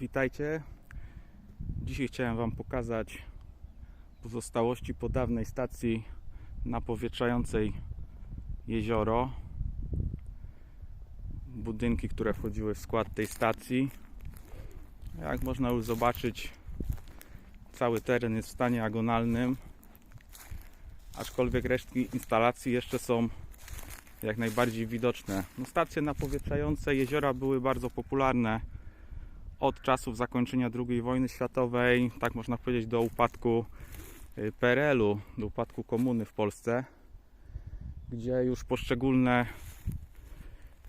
Witajcie. Dzisiaj chciałem Wam pokazać pozostałości po dawnej stacji napowietrzającej jezioro. Budynki, które wchodziły w skład tej stacji. Jak można już zobaczyć, cały teren jest w stanie agonalnym, aczkolwiek resztki instalacji jeszcze są jak najbardziej widoczne. No, stacje napowietrzające jeziora były bardzo popularne od czasów zakończenia II wojny światowej, tak można powiedzieć do upadku y, PRL-u, do upadku komuny w Polsce, gdzie już poszczególne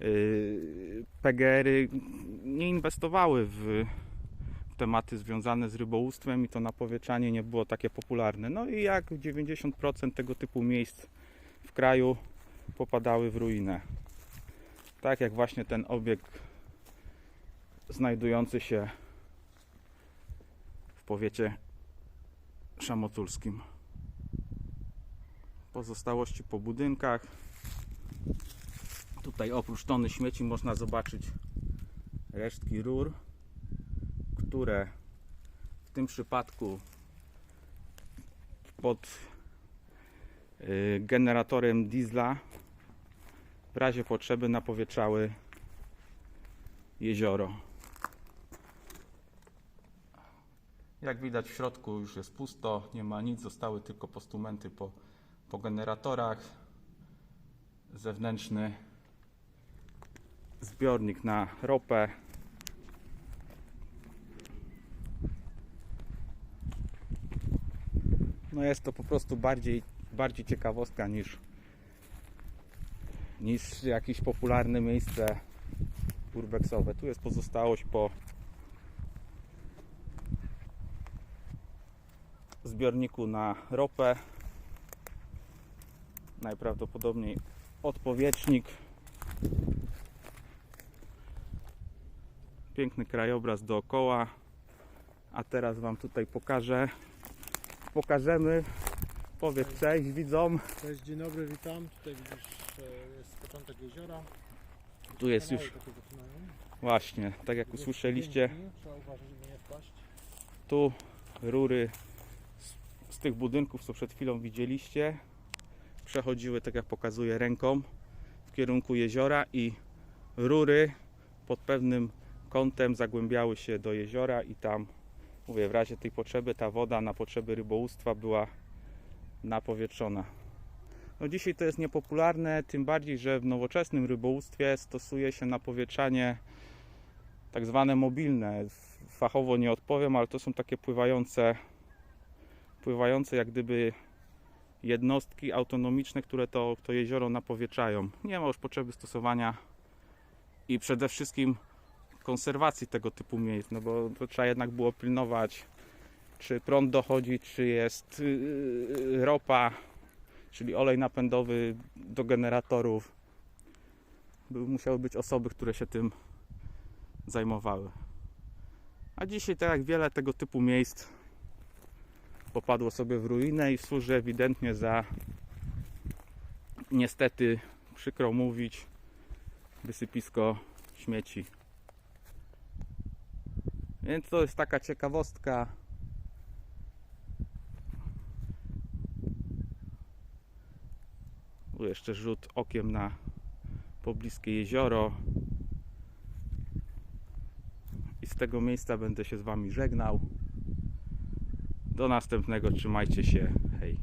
y, PGR-y nie inwestowały w, tematy związane z rybołówstwem i to napowietrzanie nie było takie popularne. No i jak 90% tego typu miejsc w kraju popadały w ruinę. Tak jak właśnie ten obiekt znajdujący się w powiecie szamotulskim. Pozostałości po budynkach. Tutaj oprócz tony śmieci można zobaczyć resztki rur, które w tym przypadku pod y, generatorem diesla w razie potrzeby napowietrzały jezioro. Jak widać w środku już jest pusto, nie ma nic, zostały tylko postumenty po, po generatorach. Zewnętrzny zbiornik na ropę. No jest to po prostu bardziej, bardziej ciekawostka niż, niż jakieś popularne miejsce urbexowe. Tu jest pozostałość po zbiorniku na ropę. Najprawdopodobniej odpowietrznik. Piękny krajobraz dookoła. A teraz Wam tutaj pokażę. Pokażemy. Powiedz cześć widzom. Cześć, dzień dobry, witam. Tutaj widzisz, e, jest początek jeziora. Tu jest już właśnie, tak jak usłyszeliście, tu rury tych budynków, co przed chwilą widzieliście, przechodziły, tak jak pokazuję ręką, w kierunku jeziora i rury pod pewnym kątem zagłębiały się do jeziora i tam, mówię, w razie tej potrzeby ta woda na potrzeby rybołówstwa była napowietrzona. No dzisiaj to jest niepopularne, tym bardziej, że w nowoczesnym rybołówstwie stosuje się napowietrzanie tak zwane mobilne. Fachowo nie odpowiem, ale to są takie pływające, pływające jak gdyby jednostki autonomiczne, które to, to jezioro napowietrzają. Nie ma już potrzeby stosowania i przede wszystkim konserwacji tego typu miejsc, no bo to trzeba jednak było pilnować, czy prąd dochodzi, czy jest yy, ropa, czyli olej napędowy do generatorów. Musiały być osoby, które się tym zajmowały. A dzisiaj, tak jak wiele tego typu miejsc, popadło sobie w ruinę i służy ewidentnie za niestety, przykro mówić, wysypisko śmieci. Więc to jest taka ciekawostka. Tu jeszcze rzut okiem na pobliskie jezioro. I z tego miejsca będę się z Wami żegnał. Do następnego, trzymajcie się. Hej.